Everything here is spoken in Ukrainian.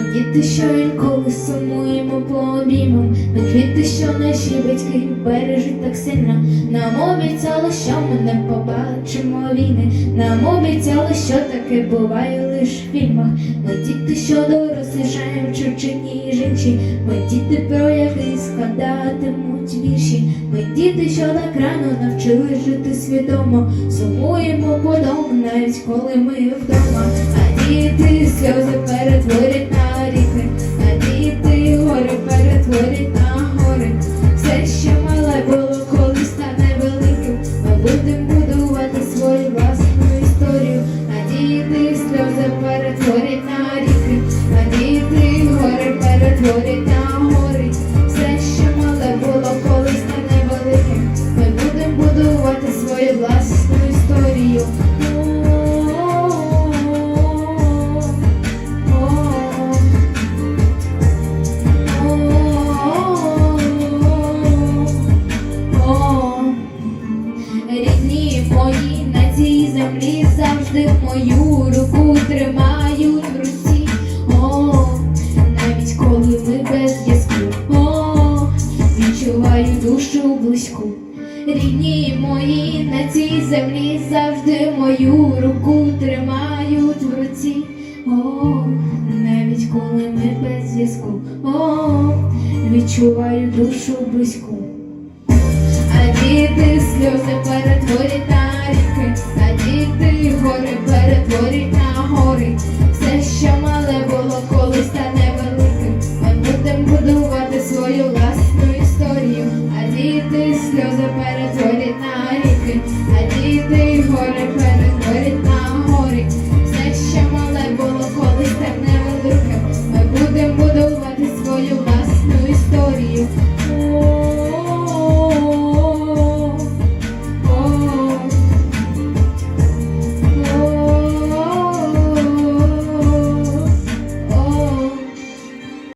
діти, що інколи сумуємо по обіймам, ми квіти, що наші батьки бережуть так сильно. Нам обіцяли, що ми не побачимо війни. Нам обіцяли, що таке буває лиш в фільмах. Ми діти, що дорослішаємо чужині і жінчі. Ми діти, про яких згадатимуть вірші. Ми діти, що так рано навчились жити свідомо. Сумуємо по дому, навіть коли ми вдома. А діти сльози перетворять на Все, що землі завжди мою руку тримають в руці. О, навіть коли ми без зв'язку. О, відчуваю душу близьку. Рідні мої на цій землі завжди мою руку тримають в руці. О, навіть коли ми без зв'язку. О, відчуваю душу близьку. перетворить на горі, Все, що мале було, колись та великим. Ми будемо будувати свою власну історію. А діти сльози перетворять на ріки, а діти гори перетворять на горі. Все, що мале було, колись стане великим. Ми будемо будувати свою власну історію.